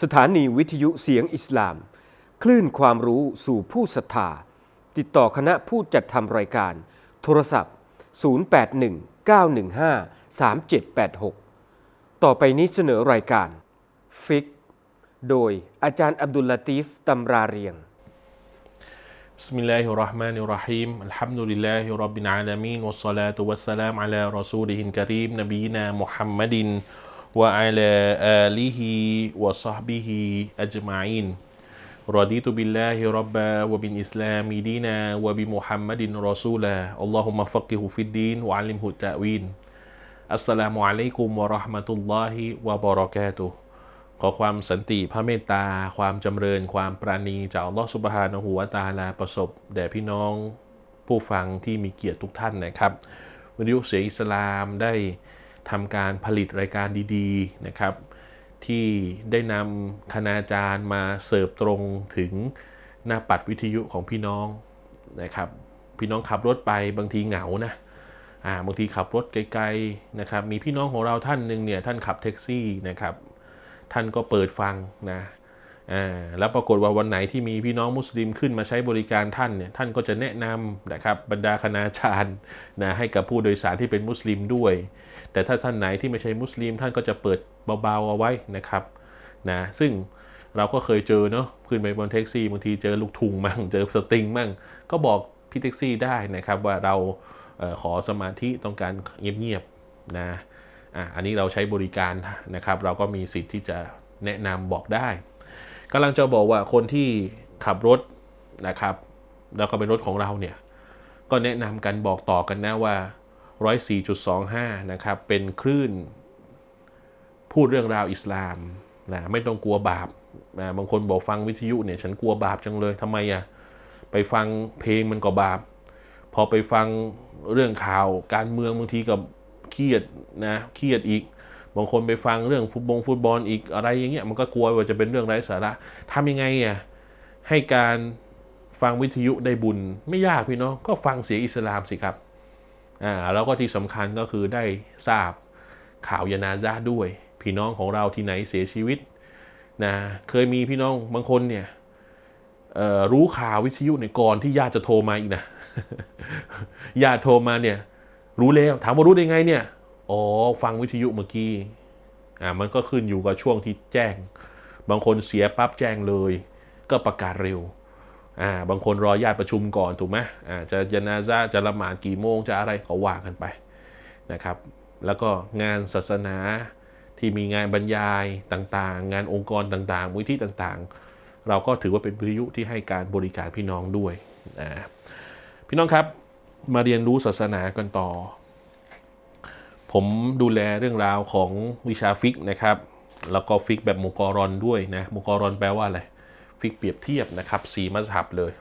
สถานีวิทยุเสียงอิสลาม คลื่นความรู้สู่ผู้ศรัทธา ติดต่อคณะผู้จัดทำรายการ โทรศัพท์ 0819153786 ต่อไปนี้เสนอรายการ ฟิก โดยอาจารย์อับดุลลาตีฟตำราเรียง بسم الله الرحمن الرحيم الحمد لله رب العالمين والصلاة والسلام على رسوله الكريم نبينا محمد وعلى آله وصحبه أجمعين رضيت بالله ربا وبالإسلام دينا وبمحمد رسولا اللهم فقه في الدين وعلمه التأويل السلام عليكم ورحمة الله وبركاته ขอความสันติพระเมตตา ความจำเริญ ความปราณีจากอัลลอฮฺสุบฮานะฮูวะตาลาประสบ แด่พี่น้องผู้ฟังที่มีเกียรติทุกท่านนะครับวิทยุเสียงอิสลามได้ ทำการผลิตรายการดีๆนะครับ ที่ได้นำคณาจารย์มาเสิร์ฟตรงถึงหน้าปัดวิทยุของพี่น้องนะครับ พี่น้องขับรถไปบางทีเหงานะอ่าบางทีขับรถไกลๆนะครับ มีพี่น้องของเราท่านหนึ่งเนี่ยท่านขับแท็กซี่นะครับ ท่านก็เปิดฟังนะ แล้วปรากฏว่าวันไหนที่มีพี่น้องมุสลิมขึ้นมาใช้บริการท่านเนี่ยท่านก็จะแนะนำนะครับบรรดาคณาจารย์นะให้กับผู้โดยสารที่เป็นมุสลิมด้วย แต่ถ้าท่านไหนที่ไม่ใช่มุสลิม ท่านก็จะเปิดเบาๆเอาไว้นะครับนะซึ่งเราก็เคยเจอเนาะขึ้นไปบนแท็กซี่บางทีเจอลูกทุงมั่งเจอสตริงมั่งก็บอกพี่แท็กซี่ได้นะครับว่าเราเออขอสมาธิต้องการเงียบๆนะอะอันนี้เราใช้บริการนะครับ เราก็มีสิทธิ์ที่จะแนะนำบอกได้ กำลังจะบอกว่าคนที่ขับรถนะครับ แล้วก็เป็นรถของเราเนี่ย ก็แนะนำกันบอกต่อกันนะว่า 104.25 นะครับ เป็นคลื่น พูดเรื่องราวอิสลามนะไม่ต้องกลัวบาปนะบางคนบอกฟังวิทยุเนี่ยฉันกลัวบาปจังเลยทำไมอะไปฟังเพลงมันก็บาป พอไปฟังเรื่องข่าวการเมืองบางทีกับเครียดนะเครียดอีก บางคนไปฟังเรื่องฟุตบอลฟุตบอลอีกอะไรอย่างเงี้ยมันก็กลัวว่าจะเป็นเรื่องไร้สาระทำยังไงอะให้การฟังวิทยุได้บุญไม่ยากพี่น้องก็ฟังเสียงอิสลามสิครับอ่าแล้วก็ที่สำคัญก็คือได้ทราบข่าวยานาซาด้วย พี่น้องของเราที่ไหนเสียชีวิตนะเคยมีพี่น้องบางคนเนี่ยรู้ข่าววิทยุเนี่ยก่อนที่ญาติจะโทรมาอีกนะญาติโทรมาเนี่ยรู้แล้วถามว่ารู้ได้ไงเนี่ย อ๋อ ฟังวิทยุเมื่อกี้ อ่า มันก็ขึ้นอยู่กับช่วงที่แจ้ง บางคนเสียปั๊บแจ้งเลย ก็ประกาศเร็ว อ่า บางคนรอญาติประชุมก่อนถูกไหมอ่า จะยานาซาจะละหมาดกี่โมงจะอะไรก็ว่ากันไปนะครับ แล้วก็งานศาสนาที่มีงานบรรยายต่างๆ งานองค์กรต่างๆมูลที่ต่างๆ เราก็ถือว่าเป็นวิทยุที่ให้การบริการพี่น้องด้วยนะพี่น้องครับมาเรียนรู้ศาสนากันต่อ ผมดูแลเรื่องราวของวิชาฟิกนะครับ แล้วก็ฟิกแบบมุกรอนด้วยนะมุกรอนแปลว่าอะไร ฟิกเปรียบเทียบนะครับสีมัสฮับเลย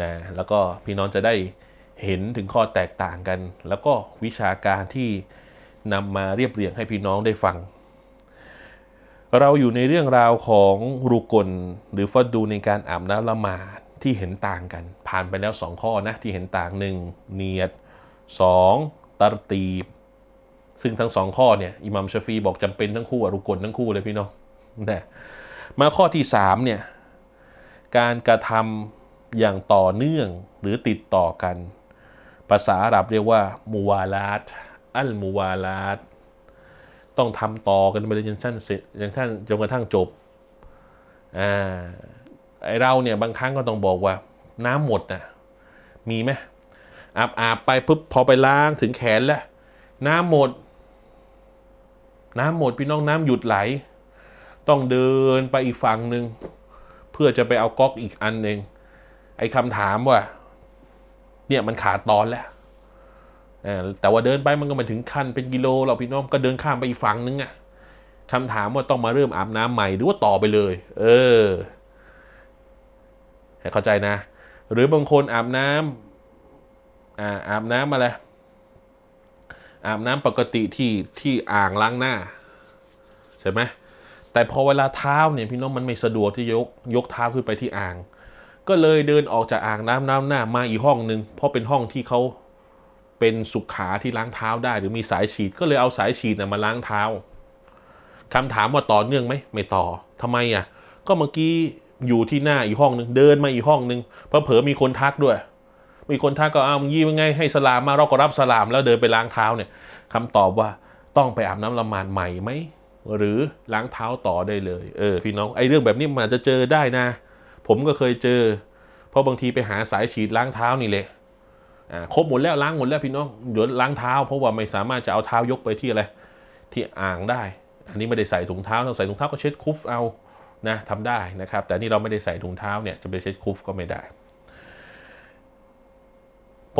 นะแล้วก็พี่น้องจะได้เห็นถึงข้อแตกต่างกัน แล้วก็วิชาการที่นำมาเรียบเรียงให้พี่น้องได้ฟัง เราอยู่ในเรื่องราวของรุกลหรือฟัดดูในการอาบน้ำละหมาดที่เห็นต่างกัน ผ่านไปแล้ว 2 ข้อนะที่เห็นต่างหนึ่งเนียด 2. ตรตีบ ซึ่งทั้งสองข้อเนี่ยอิหมัมชฟีบอกจำเป็นทั้งคู่อะรุกลทั้งคู่เลยพี่น้องนะมาข้อที่3เนี่ยการกระทำอย่างต่อเนื่องหรือติดต่อกัน ภาษาอาหรับเรียกว่ามูวาลาตอัลมูวาลาตต้องทำต่อกันไปเลยจนท่านเสร็จจนท่านจนกระทั่งจบอ่าไอเราเนี่ยบางครั้งก็ต้องบอกว่า น้ำหมดนะมีไหมอาบอาบไปปุ๊บพอไปล้างถึงแขนแล้ว น้ำหมด น้ำหมดพี่น้องน้ำหยุดไหล ต้องเดินไปอีกฝั่งหนึ่งเพื่อจะไปเอาก๊อกอีกอันหนึ่งไอ้คำถามว่า เนี่ยมันขาดตอนแล้วแต่ว่าเดินไปมันก็มาถึงขั้นเป็นกิโลหรอกพี่น้องก็เดินข้ามไปอีกฝั่งนึงอะคำถามว่าต้องมาเริ่มอาบน้ำใหม่หรือว่าต่อไปเลย เออให้เข้าใจนะ หรือบางคนอาบน้ำอ่าอาบน้ำอะไร อาบน้ำปกติที่ที่อ่างล้างหน้าใช่ไหมแต่พอเวลาเท้าเนี่ยพี่น้องมันไม่สะดวกที่ยกยกเท้าขึ้นไปที่อ่าง ก็เลยเดินออกจากอ่างน้ำน้ำหน้ามาอีกห้องหนึ่งเพราะเป็นห้องที่เขาเป็นสุขาที่ล้างเท้าได้ หรือมีสายฉีดก็เลยเอาสายฉีดนะมาล้างเท้าคำถามว่าต่อเนื่องไหมไม่ต่อทำไมอะก็เมื่อกี้อยู่ที่หน้าอีกห้องหนึ่งเดินมาอีกห้องหนึ่งเพอเผลอมีคนทักด้วย มีคนทักก็อ้าวมึงยี่ว่าไงให้สลามมาเราก็รับสลามแล้วเดินไปล้างเท้าเนี่ยคำตอบว่าต้องไปอาบน้ำละหมาดใหม่ไหมหรือล้างเท้าต่อได้เลยเออพี่น้องไอ้เรื่องแบบนี้มันอาจจะเจอได้นะ ผมก็เคยเจอ เพราะบางทีไปหาสายฉีดล้างเท้านี่แหละอ่าครบหมดแล้วล้างหมดแล้วพี่น้องเดี๋ยวล้างเท้า เพราะว่าไม่สามารถจะเอาเท้ายกไปที่อะไรที่อ่างได้ อันนี้ไม่ได้ใส่ถุงเท้าต้องใส่ถุงเท้าก็เช็ดคุฟเอานะทำได้นะครับ แต่นี่เราไม่ได้ใส่ถุงเท้าเนี่ยจะไปเช็ดคุฟก็ไม่ได้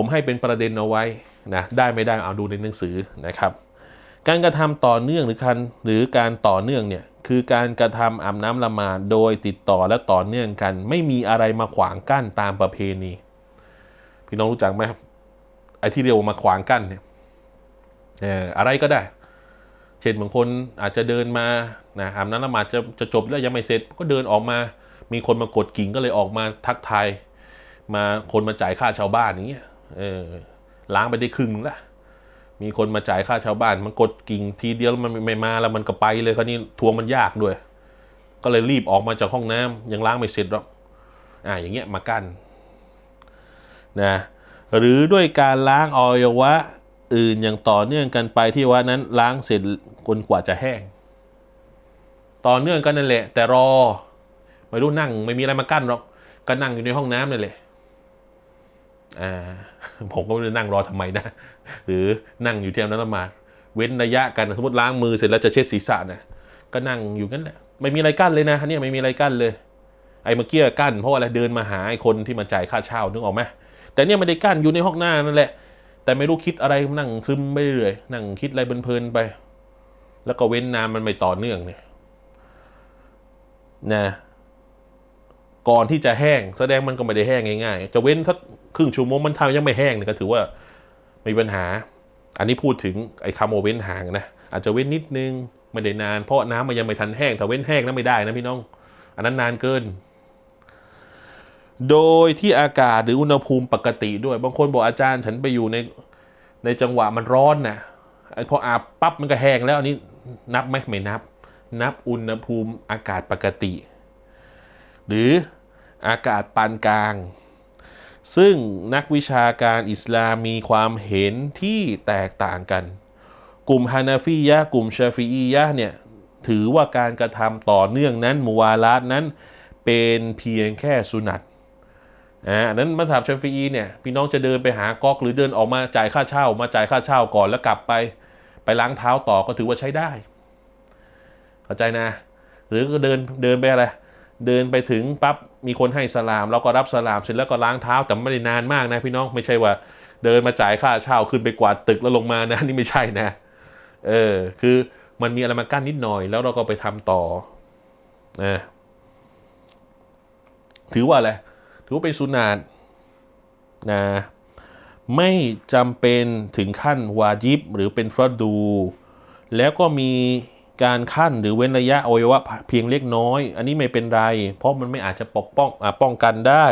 ผมให้เป็นประเด็นเอาไว้นะได้ไม่ได้เอาดูในหนังสือนะครับ การกระทำต่อเนื่องหรือการหรือการต่อเนื่องเนี่ยคือการกระทำอาบน้ำละมาโดยติดต่อและต่อเนื่องกัน ไม่มีอะไรมาขวางกั้นตามประเพณีพี่น้องรู้จักไหมครับไอ้ที่เรียกว่ามาขวางกั้นเนี่ยเอออะไรก็ได้ เช่นบางคนอาจจะเดินมานะอาบน้ำละหมาดจะจะจบแล้วยังไม่เสร็จก็เดินออกมา มีคนมากดกิ่งก็เลยออกมาทักทายมาคนมาจ่ายค่าชาวบ้านอย่างเงี้ย เออล้างไปได้ครึ่งละมีคนมาจ่ายค่าชาวบ้าน มันกดกิ่งทีเดียวมันไม่มาแล้วมันก็ไปเลยคราวนี้ทวงมันยากด้วย ก็เลยรีบออกมาจากห้องน้ำยังล้างไม่เสร็จหรอกอ่าอย่างเงี้ยมากั้นนะหรือด้วยการล้างอวัยวะอื่นอย่างต่อเนื่องกันไปที่ว่านั้นล้างเสร็จจนกว่าจะแห้ง ต่อเนื่องกันนั่นแหละ แต่รอไม่รู้นั่งไม่มีอะไรมากั้นหรอกก็นั่งอยู่ในห้องน้ำนั่นแหละ ผมก็ไม่รู้นั่งรอทำไมนะ หรือนั่งอยู่ที่อาบน้ำละหมาดเว้นระยะกันสมมติล้างมือเสร็จแล้วจะเช็ดศีรษะนะก็นั่งอยู่งั้นแหละไม่มีอะไรกั้นเลยนะเนี่ยไม่มีอะไรกั้นเลย ไอ้เมื่อกี้กั้นเพราะอะไรเดินมาหาไอ้คนที่มาจ่ายค่าเช่านึกออกไหมแต่เนี่ยไม่ได้กั้นอยู่ในห้องหน้านั่นแหละ แต่ไม่รู้คิดอะไรนั่งซึมไปเรื่อยนั่งคิดอะไรเพลินๆไป แล้วก็เว้นนานมันไม่ต่อเนื่องเนี่ยนะก่อนที่จะแห้งแสดงมันก็ไม่ได้แห้งง่ายๆ จะเว้นสัก ครึ่งชั่วโมงมันทำยังไม่แห้งเนี่ยก็ถือว่ามีปัญหา อันนี้พูดถึงไอ้คำว่าเว้นห่างนะอาจจะเว้นนิดนึงไม่ได้นาน เพราะน้ำมันยังไม่ทันแห้งถ้าเว้นแห้งนั้นไม่ได้นะพี่น้อง อันนั้นนานเกิน โดยที่อากาศหรืออุณหภูมิปกติด้วย บางคนบอกอาจารย์ฉันไปอยู่ในในจังหวะมันร้อนนะไอ้พออาบปั๊บมันก็แห้งแล้วอันนี้นับไหมไม่นับ นับอุณหภูมิอากาศปกติ หรืออากาศปานกลาง ซึ่งนักวิชาการอิสลามมีความเห็นที่แตกต่างกัน กลุ่มฮานาฟียะกลุ่มชาฟีอียะเนี่ยถือว่าการกระทำต่อเนื่องนั้นมุวาลาตนั้นเป็นเพียงแค่สุนัตอ่าอันนั้นมัธยบชาฟีอีเนี่ยพี่น้องจะเดินไปหาก๊อกหรือเดินออกมาจ่ายค่าเช่า มาจ่ายค่าเช่าก่อนแล้วกลับไป ไปล้างเท้าต่อก็ถือว่าใช้ได้ เข้าใจนะ หรือก็เดินเดินไปอะไร เดินไปถึงปั๊บมีคนให้สลามเราก็รับสลามเสร็จแล้วก็ล้างเท้าแต่ไม่ได้นานมากนะพี่น้องไม่ใช่ว่า เดินมาจ่ายค่าเช่าขึ้นไปกวาดตึกแล้วลงมานะนี่ไม่ใช่นะเออคือมันมีอะไรมากั้นนิดหน่อย แล้วเราก็ไปทำต่อนะถือว่าอะไรถือว่าเป็นสุนาตนะไม่จำเป็นถึงขั้นวาจิบหรือเป็นฟรดดู แล้วก็มี การขั้นหรือเว้นระยะอวัยวะเพียงเล็กน้อย อันนี้ไม่เป็นไร เพราะมันไม่อาจจะปกป้องอป้องกันได้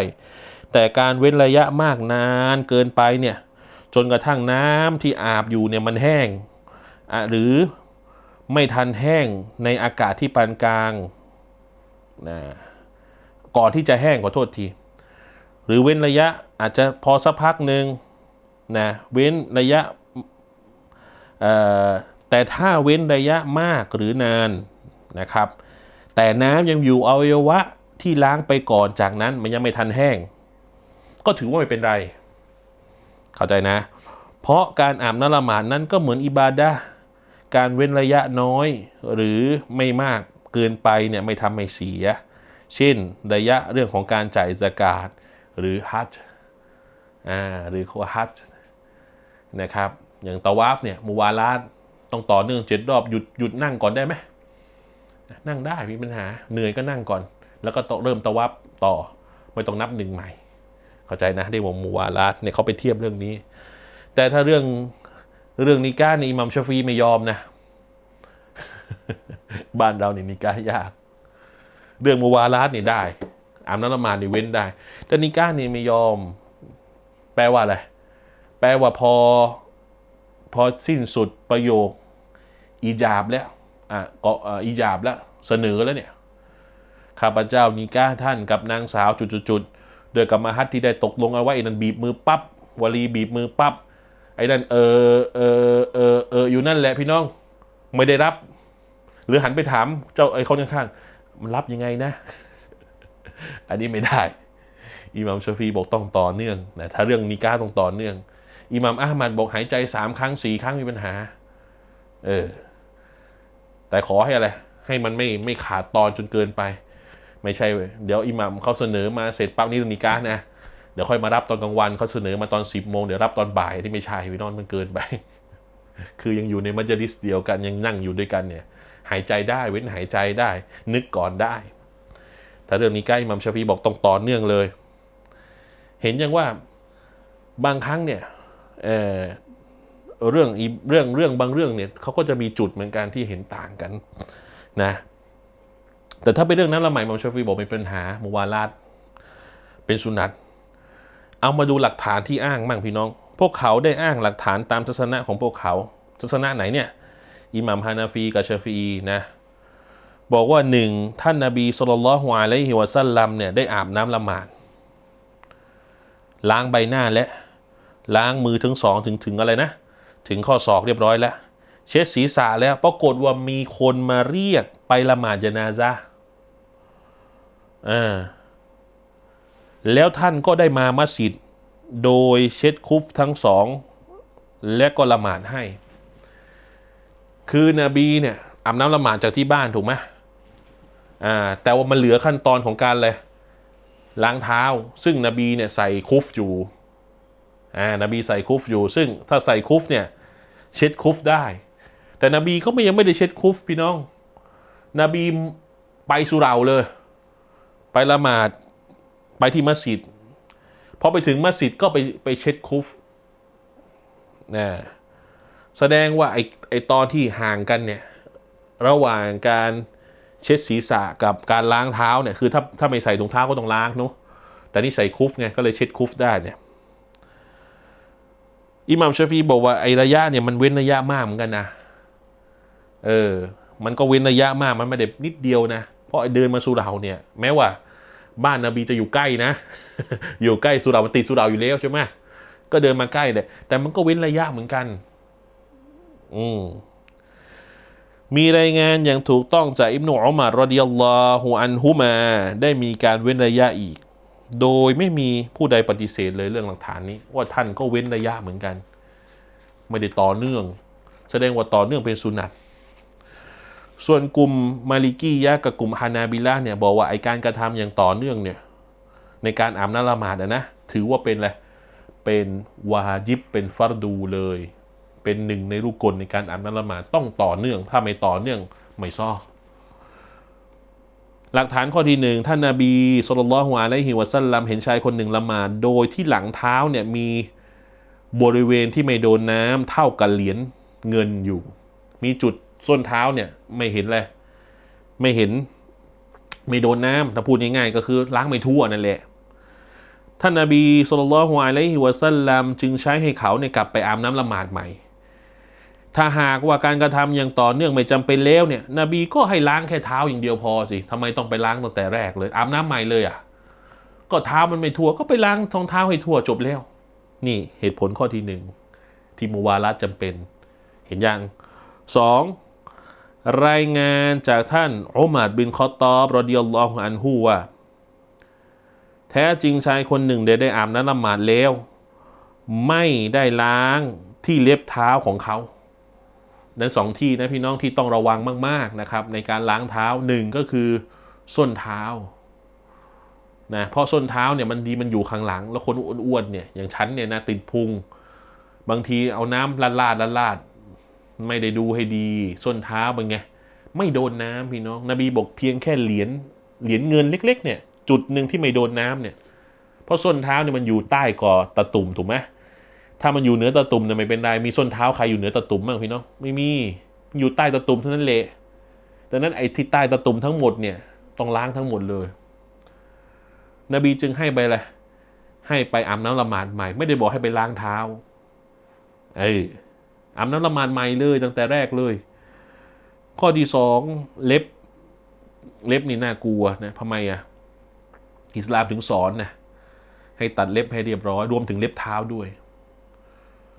แต่การเว้นระยะมากนานเกินไปเนี่ยจนกระทั่งน้ำที่อาบอยู่เนี่ยมันแห้งหรือไม่ทันแห้งในอากาศที่ปานกลางนะก่อนที่จะแห้งขอโทษที หรือเว้นระยะอาจจะพอสักพักหนึ่งนะเว้นระยะ แต่ถ้าเว้นระยะมากหรือนานนะครับ แต่น้ำยังอยู่อวัยวะที่ล้างไปก่อนจากนั้นมันยังไม่ทันแห้ง ก็ถือว่าไม่เป็นไร เข้าใจนะ เพราะการอาบน้ำละหมาดนั้นก็เหมือนอิบาดะการเว้นระยะน้อยหรือไม่มากเกินไปเนี่ยไม่ทำให้เสีย เช่นระยะเรื่องของการจ่ายสกาดหรือฮัจอ่าหรือฮัจนะครับ อย่างตะวาฟเนี่ยมูวาลาด ต้องต่อเนื่องเจ็ดรอบหยุดหยุดนั่งก่อนได้ไหมนั่งได้มีปัญหาเหนื่อยก็นั่งก่อน แล้วก็ต้อเริ่มตะวับต่อไม่ต้องนับหนึ่งใหม่ เข้าใจนะเรียกว่ามูวาลาดเนี่ยเขาไปเทียบเรื่องนี้ แต่ถ้าเรื่องเรื่องนิก้านี่อิมัมชฟีไม่ยอมนะ บ้านเราเนี่ยนิก้ายาก เรื่องมูวาลาดนี่ได้อาบน้ำลมานี่เว้นได้ แต่นิก้านี่ไม่ยอม แปลว่าอะไรแปลว่าพอ พอสิ้นสุดประโยคอีจาบแล้วอะก็อะอิจาบแล้วเสนอแล้วเนี่ยข้าพเจ้านิก้าท่านกับนางสาวจุดๆๆโดยกับมหัตที่ได้ตกลงเอาไว้ไอ้นั่นบีบมือปั๊บวลีบีบมือปั๊บไอ้นั่นเออเออเออเอออยู่นั่นแหละพี่น้องไม่ได้รับ หรือหันไปถามเจ้าไอ้คนข้างๆมันรับยังไงนะ อันนี้ไม่ได้อิหมัมชฟีบอกต้องต่อเนื่องนะถ้าเรื่องนิก้าต้องต่อเนื่อง อิหมัมอาหมัดบอกหายใจสามครั้งสี่ครั้งมีปัญหา เออ แต่ขอให้อะไร ให้มันไม่ไม่ขาดตอนจนเกินไป ไม่ใช่ เดี๋ยวอิหมัมเขาเสนอมาเสร็จปั๊บนี่เรื่องนิกานะเดี๋ยวค่อยมารับตอนกลางวันเขาเสนอมาตอนสิบโมงเดี๋ยวรับตอนบ่ายที่ไม่ใช่พี่น้องมันเกินไป คือยังอยู่ในมัจลิสเดียวกันยังนั่งอยู่ด้วยกันเนี่ย หายใจได้เว้นหายใจได้ นึกก่อนได้ ถ้าเรื่องนี้ใกล้อิมัมชาฟีบอกต้องต่อเนื่องเลย เห็นยังว่าบางครั้งเนี่ย เเรื่องอีเรื่องเรื่องบางเรื่องเนี่ยเขาก็จะมีจุดเหมือนกันที่เห็นต่างกันนะแต่ถ้าเป็นเรื่องนั้นละหมายอิหมัมชาฟีบอกม่เป็นปัญหามุวาลาดเป็นสุนัตเอามาดูหลักฐานที่อ้างมั่งพี่น้อง พวกเขาได้อ้างหลักฐานตามทัศนะของพวกเขาทัศนะไหนเนี่ยอิหมัมฮานาฟีกับชาฟีอีนะบอกว่าหนึ่งท่านนาบีสุลต่านละฮ์อะลัยฮิวะซัลลัมเนี่ยได้อาบน้ำละหมาดล้างใบหน้าและ ล้างมือถึงสองถึงถึงอะไรนะ ถึงข้อศอกเรียบร้อยแล้ว เช็ดศีรษะแล้วปรากฏว่ามีคนมาเรียกไปละหมาดยานาซะอ่าแล้วท่านก็ได้มามัสยิดโดยเช็ดคุฟทั้งสอง และก็ละหมาดให้ คือนบีเนี่ยอาบน้ำละหมาดจากที่บ้านถูกไหมอ่าแต่ว่ามันเหลือขั้นตอนของการเลยล้างเท้า ซึ่งนบีเนี่ยใส่คุฟอยู่ อ่านบีใส่คุฟอยู่ ซึ่งถ้าใส่คุฟเนี่ยเช็ดคุฟได้ แต่นบีก็ไม่ยังไม่ได้เช็ดคุฟพี่น้อง นบีไปสุเหราเลย ไปละหมาดไปที่มัสยิดพอไปถึงมัสยิดก็ไปไปเช็ดคุฟนะแสดงว่าไอไอตอนที่ห่างกันเนี่ยระหว่างการเช็ดศีรษะกับการล้างเท้าเนี่ยคือถ้าถ้าไม่ใส่ถุงเท้าก็ต้องล้างเนาะแต่นี่ใส่คุฟไงก็เลยเช็ดคุฟได้เนี่ย อิหม่ามชาฟีบอกว่าไอระยะเนี่ยมันเว้นระยะมากเหมือนกันนะเออ มันก็เว้นระยะมากมันไม่ได้นิดเดียวนะ เพราะเดินมาสู่เราเนี่ย แม้ว่า บ้านนบีจะอยู่ใกล้นะ อยู่ใกล้สุเรามันติดสุเราอยู่แล้วใช่ไหมก็เดินมาใกล้เลยแต่มันก็เว้นระยะเหมือนกัน อืมมีรายงานอย่างถูกต้องจากอิบนุอุมัรรดิยัลลอฮุอันฮุมา ได้มีการเว้นระยะอีก โดยไม่มีผู้ใดปฏิเสธเลยเรื่องหลักฐานนี้ ว่าท่านก็เว้นระยะเหมือนกัน ไม่ได้ต่อเนื่อง แสดงว่าต่อเนื่องเป็นสุนัตส่วนกลุ่มมาลิกียะกับกลุ่มฮานาบิละเนี่ยบอกว่าไอการกระทำอย่างต่อเนื่องเนี่ยในการอาบน้ำละหมาดอะนะถือว่าเป็นอะไรเป็นวาจิบเป็นฟัรดูเลย เป็นหนึ่งในรูกกลในการอาบน้ำละหมาดต้องต่อเนื่อง ถ้าไม่ต่อเนื่องไม่ซอ หลักฐานข้อที่หนึ่งท่านนาบีสุลต่านละฮ์อะลัยฮิวะซัลลัมเห็นชายคนหนึ่งละหมาดโดยที่หลังเท้าเนี่ยมีบริเวณที่ไม่โดนน้ำเท่ากับเหรียญเงินอยู่ มีจุดส้นเท้าเนี่ยไม่เห็นเลยไม่เห็นไม่โดนน้ำถ้าพูดง่ายๆก็คือล้างไม่ทั่วนั่นแหละ ท่านนาบีสุลต่านละฮ์อะลัยฮิวะซัลลัมจึงใช้ให้เขาเนี่ยกลับไปอาบน้ำละหมาดใหม่ ถ้าหากว่าการกระทำอย่างต่อเนื่องไม่จำเป็นแล้วเนี่ย นบีก็ให้ล้างแค่เท้าอย่างเดียวพอสิทำไมต้องไปล้างตั้งแต่แรกเลย อาบน้ำใหม่เลยอะ ก็เท้ามันไม่ทั่วก็ไปล้างทองเท้าให้ทั่วจบแล้ว นี่เหตุผลข้อที่หนึ่งที่มุวาลัดจำเป็น เห็นยังสองรายงานจากท่านอุมัรบินคอตตอบรอดิยัลลอฮุอันฮูว่าแท้จริงชายคนหนึ่งได้ได้อาบน้ำละหมาดแล้ว ไม่ได้ล้างที่เล็บเท้าของเขา นั้นสองที่นะพี่น้องที่ต้องระวังมากๆนะครับ ในการล้างเท้าหนึ่งก็คือส้นเท้านะเพราะส้นเท้าเนี่ยมันดีมันอยู่ข้างหลัง แล้วคนอ้วนๆเนี่ยอย่างฉันเนี่ยนะติดพุง บางทีเอาน้ำลาดลาดลาดไม่ได้ดูให้ดี ส้นเท้าเป็นไงไม่โดนน้ำพี่น้อง นบีบอกเพียงแค่เหรียญเหรียญเงินเล็ก ๆ เนี่ย จุดหนึ่งที่ไม่โดนน้ำเนี่ย เพราะส้นเท้าเนี่ยมันอยู่ใต้กอตะตุ่มถูกไหม ถ้ามันอยู่เหนือตะตุ่มเนี่ยไม่เป็นไรมีส้นเท้าใครอยู่เหนือตะตุ่มบ้างพี่น้องไม่มีอยู่ใต้ตะตุ่มเท่านั้นแหละดังนั้นไอ้ที่ใต้ตะตุ่มทั้งหมดเนี่ยต้องล้างทั้งหมดเลย นบีจึงให้ไปเลยให้ไปอาบน้ำละหมาดใหม่ ไม่ได้บอกให้ไปล้างเท้าเอ้ยอาบน้ำละหมาดใหม่เลยตั้งแต่แรกเลย ข้อที่สองเล็บเล็บนี่น่ากลัวนะทำไมอะอิสลามถึงสอนนะให้ตัดเล็บให้เรียบร้อย รวมถึงเล็บเท้าด้วย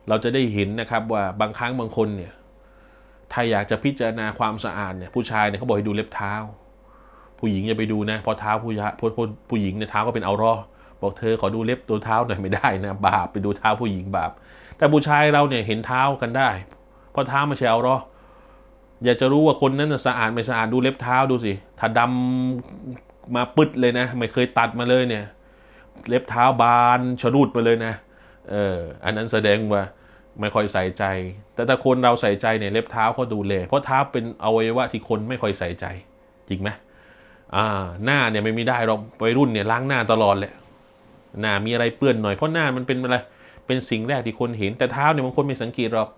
เราจะได้เห็นนะครับว่าบางครั้งบางคนเนี่ยถ้าอยากจะพิจารณาความสะอาดเนี่ยผู้ชายเนี่ยเขาบอกให้ดูเล็บเท้า ผู้หญิงอย่าไปดูนะเพราะเท้าผู้ยผู้ผู้ผู้หญิงเนี่ยเท้าก็เป็นเอารอบอกเธอขอดูเล็บตัวเท้าหน่อยไม่ได้นะบาปไปดูเท้าผู้หญิงบาป แต่ผู้ชายเราเนี่ยเห็นเท้ากันได้ เพราะเท้าไม่ใช่เอารออยากจะรู้ว่าคนนั้นสะอาดไม่สะอาดดูเล็บเท้าดูสิถ้าดำมาปึดเลยนะ ไม่เคยตัดมาเลยเนี่ย เล็บเท้าบานชะรุดมาเลยนะเอออันนั้นแสดงว่า ไม่ค่อยใส่ใจ แต่ถ้าคนเราใส่ใจเนี่ยเล็บเท้าเขาดูแล เพราะเท้าเป็นอวัยวะที่คนไม่ค่อยใส่ใจ จริงไหมอ่าหน้าเนี่ยไม่มีได้หรอกวัยรุ่นเนี่ยล้างหน้าตลอดแหละหน้ามีอะไรเปื้อนหน่อยเพราะหน้ามันเป็นอะไรเป็นสิ่งแรกที่คนเห็นแต่เท้าเนี่ยบางคนไม่สังเกตหรอก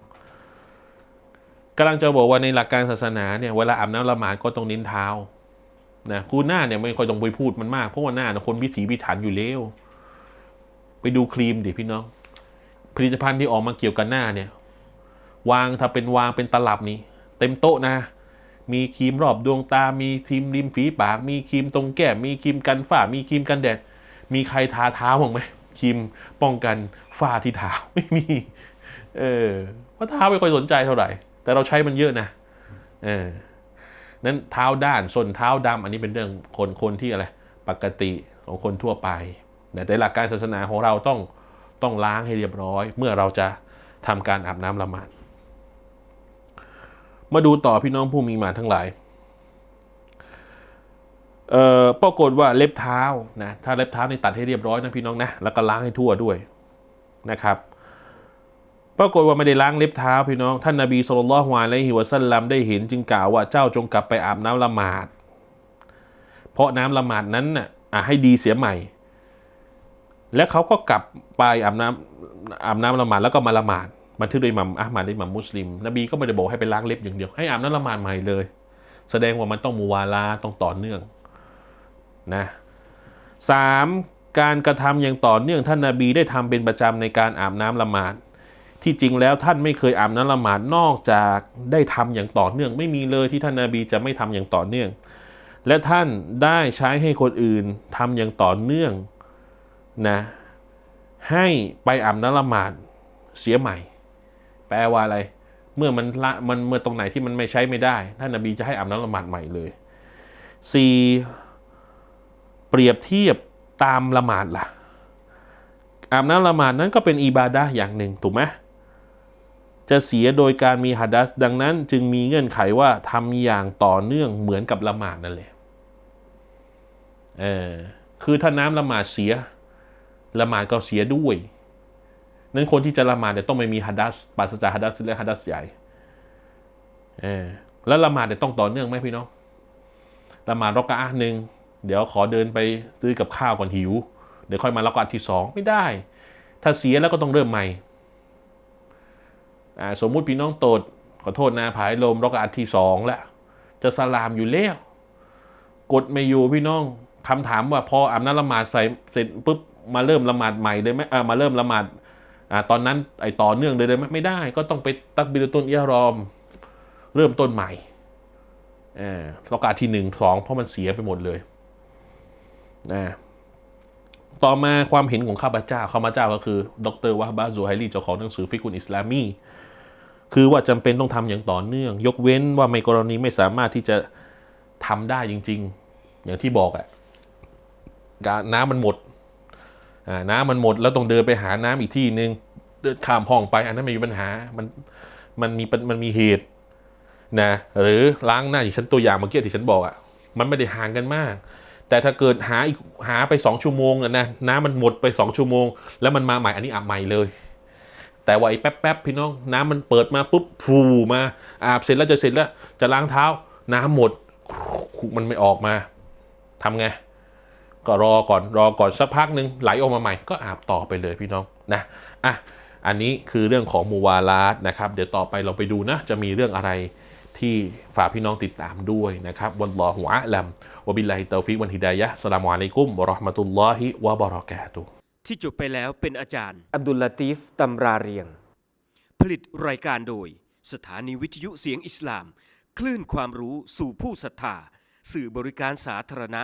กำลังจะบอกว่าในหลักการศาสนาเนี่ยเวลาอาบน้ำละหมาดก็ต้องเน้นเท้านะคูหน้าเนี่ยไม่ค่อยต้องไปพูดมันมากเพราะว่าหน้าเนี่ยคนพิถีพิถันอยู่แล้วไปดูครีมดิพี่น้อง ผลิตภัณฑ์ที่ออกมาเกี่ยวกับหน้าเนี่ย วางถ้าเป็นวางเป็นตลับนี่เต็มโต๊ะนะ มีครีมรอบดวงตา มีครีมริมฝีปาก มีครีมตรงแก้ม มีครีมกันฝ้า มีครีมกันแดด มีใครทาเท้าบ้างไหมครีมป้องกันฝ้าที่เท้าไม่มี เออเพราะเท้าไม่ค่อยสนใจเท่าไหร่ แต่เราใช้มันเยอะนะ เออ นั้นเท้าด้านส้นเท้าดำอันนี้เป็นเรื่องคนคนที่อะไร ปกติของคนทั่วไป แต่หลักการศาสนาของเราต้อง ต้องล้างให้เรียบร้อย เมื่อเราจะทำการอาบน้ำละหมาด มาดูต่อพี่น้องผู้มีหมาทั้งหลายเอ่อปรากฏว่าเล็บเท้านะถ้าเล็บเท้านี่ตัดให้เรียบร้อยนะพี่น้องนะแล้วก็ล้างให้ทั่วด้วยนะครับปรากฏว่าไม่ได้ล้างเล็บเท้าพี่น้อง ท่านนาบีสุลต่านละฮ์อะลัยฮิวะสัลลัมได้เห็นจึงกล่าวว่าเจ้าจงกลับไปอาบน้ำละหมาด เพราะน้ำละหมาดนั้นนะ่ะให้ดีเสียใหม่ และเขาก็กลับไปอาบน้ำอาบน้ำละหมาดแล้วก็มาละหมาดบันทึกโดยมัมอะห์มัดและอิมัมมุสลิม นบีก็ไม่ได้บอกให้ไปล้างเล็บอย่างเดียวให้อาบน้ำละหมาดใหม่เลย แสดงว่ามันต้องมูวาลาต้องต่อเนื่องนะสามการกระทำอย่างต่อเนื่องท่านนาบีได้ทำเป็นประจำในการอาบน้ำละหมาด ที่จริงแล้วท่านไม่เคยอาบน้ำละหมาดนอกจากได้ทำอย่างต่อเนื่อง ไม่มีเลยที่ท่านนาบีจะไม่ทำอย่างต่อเนื่อง และท่านได้ใช้ให้คนอื่นทำอย่างต่อเนื่อง นะให้ไปอาบน้ำละหมาดเสียใหม่ แปลว่าอะไร เมื่อมันละมันเมื่อตรงไหนที่มันไม่ใช้ไม่ได้ ท่านนาบีจะให้อาบน้ำละหมาดใหม่เลย 4. เปรียบเทียบตามละหมาดล่ะ อาบน้ำละหมาดนั้นก็เป็นอิบาดะอย่างหนึ่งถูกไหมจะเสียโดยการมีฮัดดัสดังนั้น จึงมีเงื่อนไขว่าทำอย่างต่อเนื่องเหมือนกับละหมาดนั่นแหละเออคือถ้าน้ำละหมาดเสีย ละหมาดก็เสียด้วย นั้นคนที่จะละหมาดเนี่ยต้องไม่มีฮัดดัสปราศจากฮัดดัสและฮัดดัสใหญ่แล้วละหมาดเนี่ยต้องต่อเนื่องไหมพี่น้องละหมาดรอกะอะห์หนึ่งเดี๋ยวขอเดินไปซื้อกับข้าวก่อนหิว เดี๋ยวค่อยมาละกะอะห์ที่สองไม่ได้ ถ้าเสียแล้วก็ต้องเริ่มใหม่สมมุติพี่น้องโตดขอโทษนะผายลมรอกะอะห์ที่สองแล้วจะสลามอยู่แล้วกดไม่อยู่พี่น้องคำถามว่าพออาบน้ำละหมาดใส่เสร็จปุ๊บ มาเริ่มละหมาดใหม่เลยไหมอ่ามาเริ่มละหมาดอ่าตอนนั้นไอต่อเนื่องเลยเลยไหมไม่ได้ ก็ต้องไปตักบิลตุนอิยารอม เริ่มต้นใหม่เออรอกะอะห์ที่หนึ่งสองเพราะมันเสียไปหมดเลยนะต่อมาความเห็นของข้าพเจ้าข้าพเจ้าก็คือ ดรวะบาซูไฮลีเจ้าของหนังสือฟิกุนอิสลามีคือว่าจำเป็นต้องทำอย่างต่อเนื่อง ยกเว้นว่าในกรณีไม่สามารถที่จะทำได้จริง ๆ อย่างที่บอกอะการน้ำมันหมด น้ำมันหมดแล้วต้องเดินไปหาน้ำอีกที่หนึ่งเดินข้ามห้องไป อันนั้นไม่มีปัญหา มันมันมีมันมีเหตุนะหรือล้างหน้าอย่างฉันตัวอย่างเมื่อกี้ที่ฉันบอกอะมันไม่ได้ห่างกันมาก แต่ถ้าเกิดหาอีกหาไปสองชั่วโมงนะน้ำมันหมดไปสองชั่วโมง แล้วมันมาใหม่อันนี้อาบใหม่เลย แต่ว่าไอ้แป๊บๆพี่น้องน้ำมันเปิดมาปุ๊บฟูมาอาบเสร็จแล้วจะเสร็จแล้ว จะล้างเท้า น้ำหมดมันไม่ออกมาทำไง ก็รอก่อนรอก่อนสักพักหนึ่งไหลออกมาใหม่ก็อาบต่อไปเลยพี่น้องนะอะอันนี้คือเรื่องของมูวาลาดนะครับเดี๋ยวต่อไปเราไปดูนะ จะมีเรื่องอะไรที่ฝากพี่น้องติดตามด้วยนะครับวันลอฮุอะลัมวะบิลลาฮิตตอฟิกวันฮิดายะฮ์สลามุอะลัยกุมวะเราะห์มะตุลลอฮิวะบะเราะกาตุฮ์ที่จบไปแล้วเป็นอาจารย์ อับดุลลาตีฟตำราเรียง ผลิตรายการโดย สถานีวิทยุเสียงอิสลาม คลื่นความรู้สู่ผู้ศรัทธาสื่อบริการสาธารณะ